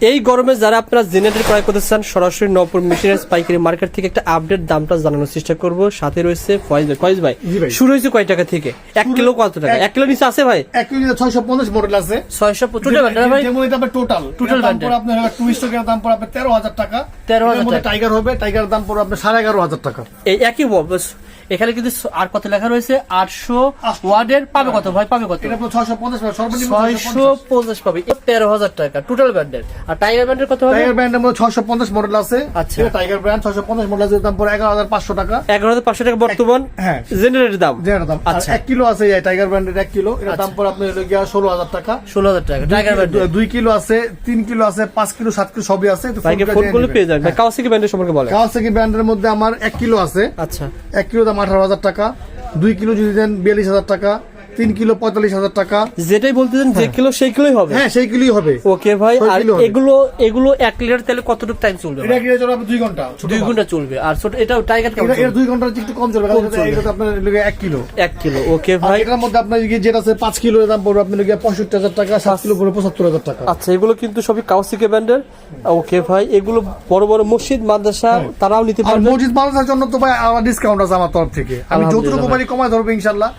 এই গরমে যারা আপনারা জেনারেটর ক্রয় করতে চান সরাসরি নবপুর মেশিনারিজ পাইকারি মার্কেট থেকে একটা আপডেট দামটা জানানোর চেষ্টা করব। সাথে রয়েছে ফয়েজ ভাই। ফয়েজ ভাই শুরু হয়েছে কয় টাকা থেকে? এক কিলো কত টাকা? এক- কিলো নিচে আছে ভাই? এক কিলো ছয়শো পঞ্চাশ মডেল আছে। ছয়শো টোটাল ভাই? যেমন এটা টোটাল Total দাম। পড়ে আপনার টুইস্ট দাম পড়ে আপনার তেরো হাজার টাকা। 13,000 এর মধ্যে টাকা। টাইগার হবে টাইগার দাম পড়ে আপনার সাড়ে এগারো হাজার টাকা। এই একই এখানে কিন্তু আর কত লেখা রয়েছে? আটশো ওয়ার্ডের পাবে কত? ভাই পাবে কত? ছয়শো পঞ্চাশ সর্বনিম্ন ছয়শো পঞ্চাশ পাবে। তেরো হাজার টাকা টোটাল ব্যান্ডের আর টাইগার ব্যান্ডের কত হবে? টাইগার ব্র্যান্ডের মধ্যে ছয়শো পঞ্চাশ মডেল আছে। আচ্ছা। টাইগার ব্র্যান্ড ছয়শো পঞ্চাশ মডেল আছে দাম পড়ে এগারো হাজার পাঁচশো টাকা। এগারো হাজার পাঁচশো টাকা বর্তমান হ্যাঁ। জেনারেটের দাম। এটা দাম। আচ্ছা। এক কিলো আছে টাইগার ব্র্যান্ডের এক কিলো। এটা দাম পড়ে আপনার গিয়া ষোলো হাজার টাকা। ষোলো হাজার টাকা টাইগার ব্যান্ডের দুই- কিলো আছে তিন কিলো আছে পাঁচ কিলো সাত কিলো সবই আছে। ফোন করলে পেয়ে। যাবেন। কাওয়াসাকি ব্যান্ডের সম্পর্কে বলে কাওয়াসাকি ব্র্যান্ডের মধ্যে আমার এক কিলো আছে। আচ্ছা। এক কিলো দাম আঠারো হাজার টাকা। দুই কিলো যদি দেন বিয়াল্লিশ হাজার টাকা। তিন কিলো পঁয়তাল্লিশ হাজার টাকা। যেটাই বলতেছেন যে কিলো সেই কিলোই হবে। হ্যাঁ সেই কিলোই হবে। ওকে ভাই আর এগুলো এগুলো এক লিটার তেলে কতটুকু টাইম চলবে এটা কিনে চলে আপনার দুই ঘণ্টা দুই ঘণ্টা চলবে। আর ছোট এটা টাইগার এটা- দুই একটু কম চলবে এটা- চলবে। আপনার লেগে এক কিলো। এক কিলো ওকে ভাই। এটার মধ্যে আপনার যেটা আছে পাঁচ কিলো দাম পড়বে আপনার লেগে পঁয়ষট্টি হাজার টাকা সাত কিলো পড়বে পঁচাত্তর হাজার টাকা। আচ্ছা এগুলো কিন্তু সবই কাউসিকে ব্যান্ডের ওকে ভাই এগুলো বড় বড় মসজিদ মাদ্রাসা তারাও নিতে পারবে। মসজিদ মানুষের জন্য তো ভাই আমার ডিসকাউন্ট আছে আমার তরফ থেকে। আমি যতটুকু। পারি কমায় ধরবো ইনশাল্লাহ।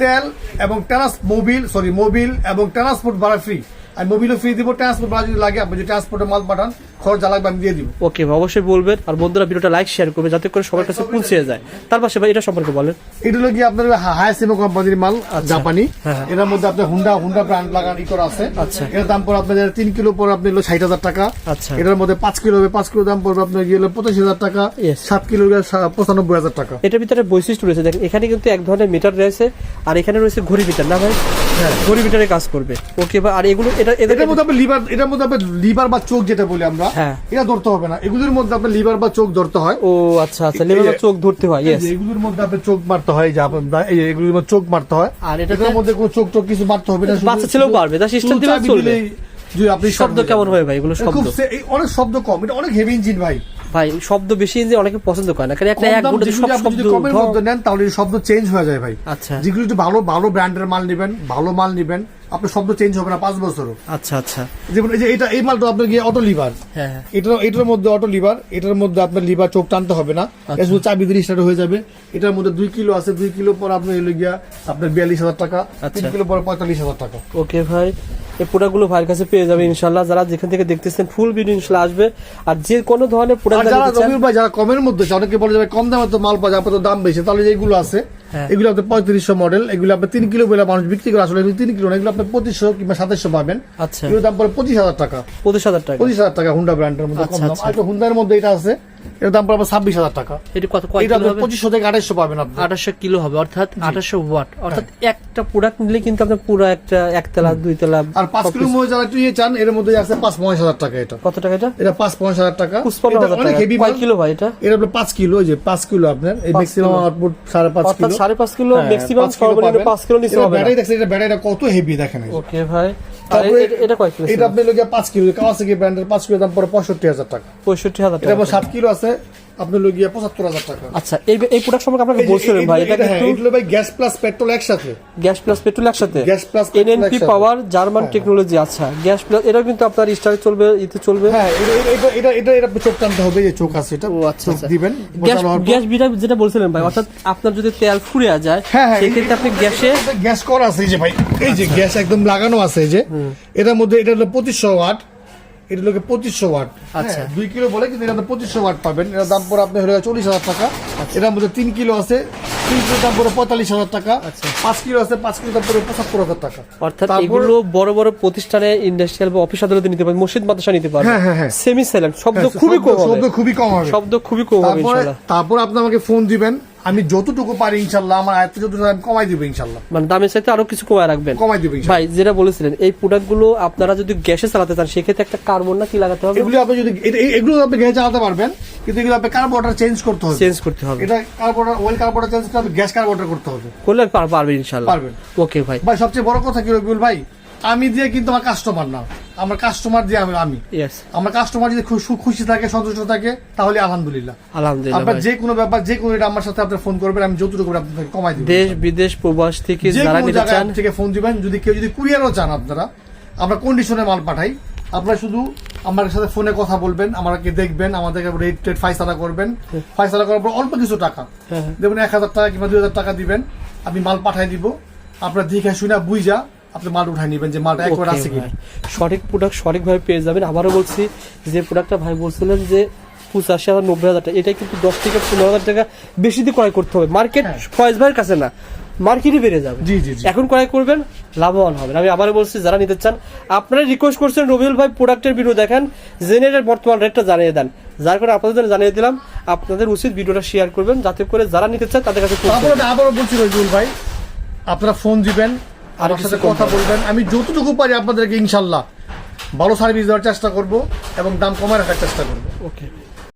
তেল এবং ট্রান্স মোবিল সরি মোবিল এবং ট্রান্সপোর্ট ভাড়া ফ্রি আর মোবিলও ফ্রি দিব, ট্রান্সপোর্ট ভাড়া যদি লাগে, আপনি যদি ট্রান্সপোর্টে মাল পাঠান খরচ যা লাগবে আমি দিয়ে দিব। ওকে ভাই অবশ্যই বলবেন। আর বন্ধুরা ভিডিওটা লাইক শেয়ার করবে যাতে করে সবার কাছে পৌঁছে যায়। তার পাশে ভাই এটা সম্পর্কে বলেন। এটা হলো কি আপনার কোম্পানির মাল জাপানি। হ্যাঁ। এটার মধ্যে আপনার হুন্ডা হুন্ডা ব্র্যান্ড লাগান ই করা আছে। আচ্ছা। এটার দাম পড়ে আপনাদের তিন কিলো পর আপনি হলো ষাট হাজার টাকা। আচ্ছা। এটার মধ্যে পাঁচ কিলো হবে পাঁচ কিলো দাম পড়বে আপনার গিয়ে হলো পঁচাশি হাজার টাকা. সাত কিলো পঁচানব্বই হাজার টাকা। এটার ভিতরে বৈশিষ্ট্য রয়েছে। দেখেন এখানে কিন্তু এক ধরনের মিটার রয়েছে আর এখানে রয়েছে ঘড়ি মিটার না ভাই? হ্যাঁ। ঘড়ি মিটারে কাজ করবে। ওকে ভাই আর এগুলো এটা এটার মধ্যে আপনার লিভার এটার মধ্যে আপনার লিভার বা চোখ যেটা বলি আমরা হ্যাঁ। এটা ধরতে হবে না। এগুলোর মধ্যে আপনার লিভার বা চোখ ধরতে হয়। ও আচ্ছা আচ্ছা লেভেল চোখ ধরতে হয় ইয়েস এগুলোর মধ্যে আপনার চোখ মারতে হয় যে এই এগুলোর মধ্যে চোখ মারতে হয়। আর এটার মধ্যে কোনো চোখ টোক কিছু মারতে হবে না শুধু- বাচ্চা ছেলেও পারবে, যা system শুধু দিলে চাবি চলবে। দিলেই যে আপনি শব্দ কেমন হয় ভাই এগুলো শব্দ? খুব সে- এই অনেক শব্দ কম এটা অনেক হেভি ইঞ্জিন ভাই। ভাই শব্দ বেশি ইঞ্জিন অনেকে পছন্দ করে না কারণ একটা এক যেগুলো সব শব্দ যদি কমের মধ্যে নেন তাহলে শব্দ চেঞ্জ হয়ে যায় ভাই। আচ্ছা। যেগুলো একটু ভালো ভালো ব্র্যান্ডের মাল নেবেন ভালো মাল নেবেন আপনার শব্দ চেঞ্জ হবে না পাঁচ বছরও। আচ্ছা আচ্ছা। যেমন এই যে এটা এই মালটা আপনার গিয়ে অটো লিভার হ্যাঁ হ্যাঁ। এটার এটার মধ্যে অটো লিভার এটার মধ্যে আপনার লিভার চোখ টানতে হবে না। আচ্ছা। শুধু চাবি দিয়ে স্টার্ট হয়ে যাবে। এটার মধ্যে দুই কিলো আছে দুই কিলো পর আপনার এলো গিয়া আপনার বিয়াল্লিশ হাজার টাকা তিন আচ্ছা। কিলো পরে পঁয়তাল্লিশ হাজার টাকা। ওকে ভাই এই প্রোডাক্টগুলো ভাইয়ের কাছে পেয়ে যাবে ইনশাল্লাহ যারা যেখান থেকে দেখতেছেন ফুল ভিডিও ইনশাল্লাহ আসবে। আর যে কোনো ধরনের প্রোডাক্ট যারা রবিউল ভাই যারা কমের মধ্যে অনেকে বলে যাবে কম দামে তো মাল পাওয়া যায় আপনার দাম বেশি। তাহলে যেগুলো আছে। এগুলো আপনার পঁয়ত্রিশশো মডেল এগুলো আপনার তিন কিলো বলে মানুষ বিক্রি করে আসলে তিন কিলো না এগুলো আপনার পঁচিশশো কিংবা সাতাশশো পাবেন। আচ্ছা। এগুলো দাম পরে পঁচিশ হাজার টাকা। পঁচিশ হাজার টাকা। পঁচিশ হাজার টাকা হুন্ডা ব্র্যান্ডের মধ্যে কম আচ্ছা, দাম। আচ্ছা। আর হুন্ডার মধ্যে এটা আছে এটার দাম পড়বে ছাব্বিশ হাজার টাকা। এটি কত এটা পঁচিশশো থেকে আঠাশশো পাবেন আপনি। আঠাশশো কিলো হবে অর্থাৎ আঠাশশো ওয়াট। অর্থাৎ হ্যাঁ। একটা প্রোডাক্ট নিলে কিন্তু আপনার পুরো একটা একতলা দুইতলা আর পাঁচ কিলো মধ্যে যারা একটু ইয়ে চান এর মধ্যে আছে পাঁচ পঞ্চাশ হাজার টাকা এটা। কত টাকা এটা? এটা পাঁচ পঞ্চাশ হাজার টাকা। অনেক হেভি কয় কিলো ভাই এটা? এটা আপনার পাঁচ কিলো যে পাঁচ কিলো আপনার। এই ম্যাক্সিমাম আউটপুট সাড়ে পাঁচ কিলো। সাড়ে পাঁচ কিলো ম্যাক্সিমাম সর্বনিম্ন পাঁচ কিলো নিচে হবে ব্যাটারি দেখছেন এটা ব্যাটারিটা কত হেভি দেখেন ওকে ভাই। এটা- কয় কিলো এটা আপনার লোক পাঁচ কিলো কাওয়াসাকি ব্র্যান্ডের পাঁচ কিলো দাম পড়ে পঁয়ষট্টি হাজার টাকা। পঁয়ষট্টি হাজার টাকা। সাত কিলো আছে আপনার পঁচাত্তর হাজার টাকা। আচ্ছা এই এই প্রোডাক্ট সম্পর্কে আপনাকে বলছিলেন ভাই এটা এটা কিন্তু ভাই গ্যাস প্লাস পেট্রোল একসাথে। গ্যাস প্লাস পেট্রোল একসাথে? গ্যাস এনএনপি একসাথে। পাওয়ার জার্মান টেকনোলজি আচ্ছা। গ্যাস প্লাস এটা কিন্তু আপনার স্টারে চলবে ইতে চলবে? হ্যাঁ এটা এটা এটা চোখ টানতে হবে এই চোখ আছে এটা ও আচ্ছা আচ্ছা। দিবেন গ্যাস বিটা যেটা বলছিলেন ভাই অর্থাৎ আপনার যদি তেল ফুরে যায় হ্যাঁ, হ্যাঁ, সেক্ষেত্রে আপনি গ্যাসে গ্যাস করা আছে এই যে ভাই এই যে গ্যাস একদম লাগানো আছে এই যে। এটার মধ্যে এটা হলো পঁচিশশো ওয়াট এটা লোকে পঁচিশশো ওয়াট আচ্ছা। হ্যাঁ, দুই কিলো বলে কিন্তু এটা পঁচিশশো ওয়াট পাবেন এটার দাম পরে আপনি হয়ে গেছে চল্লিশ হাজার টাকা আচ্ছা। এটার মধ্যে তিন কিলো আছে তিন কিলো দাম পরে পঁয়তাল্লিশ হাজার টাকা আচ্ছা। পাঁচ কিলো আছে পাঁচ কিলো দাম পরে পঁচাত্তর হাজার টাকা। অর্থাৎ তারপর- এগুলো বড় বড় প্রতিষ্ঠানে ইন্ডাস্ট্রিয়াল বা অফিস আদালতে নিতে পারবেন মসজিদ মাদ্রাসা নিতে পারবেন হ্যাঁ, হ্যাঁ, হ্যাঁ। সেমি সাইলেন্ট শব্দ খুবই কম শব্দ- শব্দ খুবই কম হবে। শব্দ খুবই কম হবে তারপর আপনি আমাকে ফোন দিবেন আমি যতটুকু পারি ইনশাল্লাহ আমার আয়ত্ত যতটুকু আমি কমাই দিব ইনশাল্লাহ। মানে দামের সাথে আরও কিছু কমায় রাখবেন। কমাই দিব ভাই যেটা বলেছিলেন এই প্রোডাক্টগুলো আপনারা যদি গ্যাসে চালাতে চান সেক্ষেত্রে একটা কার্বন না কি লাগাতে হবে? এগুলো আপনি যদি এগুলো আপনি গ্যাস চালাতে পারবেন। কিন্তু এগুলো আপনি কার্বোরেটর চেঞ্জ করতে হবে। চেঞ্জ করতে হবে। এটা কার্বোরেটর ওয়েল কার্বোরেটর চেঞ্জ করতে হবে গ্যাস কার্বোরেটর করতে হবে। করলে পার- পারবেন। ওকে ভাই। ভাই সবচেয়ে বড় কথা কি রবিউল ভাই আমি দিয়ে কিন্তু আমার কাস্টমার না। আমার কাস্টমার দিয়ে আমি আমি। আমার কাস্টমার যদি খুশি থাকে সন্তুষ্ট থাকে তাহলে আলহামদুলিল্লাহ। আলহামদুলিল্লাহ আপনার যে কোনো ব্যাপার যে কোনো এটা আমার সাথে আপনি ফোন করবেন আমি যতটুকু আপনাকে কমাই দিব। দেশ বিদেশ প্রবাস থেকে যারা নিতে চান থেকে ফোন দিবেন। যদি কেউ যদি কুরিয়ারও চান আপনারা আমরা কন্ডিশনে মাল পাঠাই। আপনারা শুধু আমার সাথে ফোনে কথা বলবেন আমাকে দেখবেন আমাদেরকে রেট টেট ফাইসালা করবেন। ফাইসালা করার পর অল্প কিছু টাকা। হ্যাঁ। দেখুন এক হাজার টাকা কিংবা দুই হাজার টাকা দিবেন আমি মাল পাঠাই দিব। আপনার দেখে শুনে বুঝা আপনি মাল উঠাই নেবেন যে মালটা একবার আছে কি সঠিক প্রোডাক্ট সঠিকভাবে পেয়ে যাবেন। আবারও বলছি যে প্রোডাক্টটা ভাই বলছিলেন যে পঁচাশি হাজার নব্বই হাজার টাকা এটা কিন্তু দশ থেকে পনেরো হাজার টাকা বেশি দিয়ে ক্রয় করতে হবে। মার্কেট হ্যাঁ। ফয়েজ ভাইয়ের কাছে না। মার্কেটে বেড়ে যাবে। জি, জি। এখন ক্রয় করবেন লাভবান হবেন। আমি আবারও বলছি যারা নিতে চান আপনারা রিকোয়েস্ট করছেন রবিউল ভাই প্রোডাক্টের ভিডিও দেখেন জেনের বর্তমান রেটটা জানিয়ে দেন। যার কারণে আপনাদের জন্য জানিয়ে দিলাম আপনাদের উচিত ভিডিওটা শেয়ার করবেন যাতে করে যারা নিতে চান তাদের কাছে আবারও বলছি রজুল ভাই আপনারা ফোন দিবেন আমার সাথে কথা বলবেন। আমি যতটুকু পারি আপনাদেরকে ইনশাল্লাহ ভালো সার্ভিস দেওয়ার চেষ্টা করব এবং দাম কমায় রাখার চেষ্টা করব। ওকে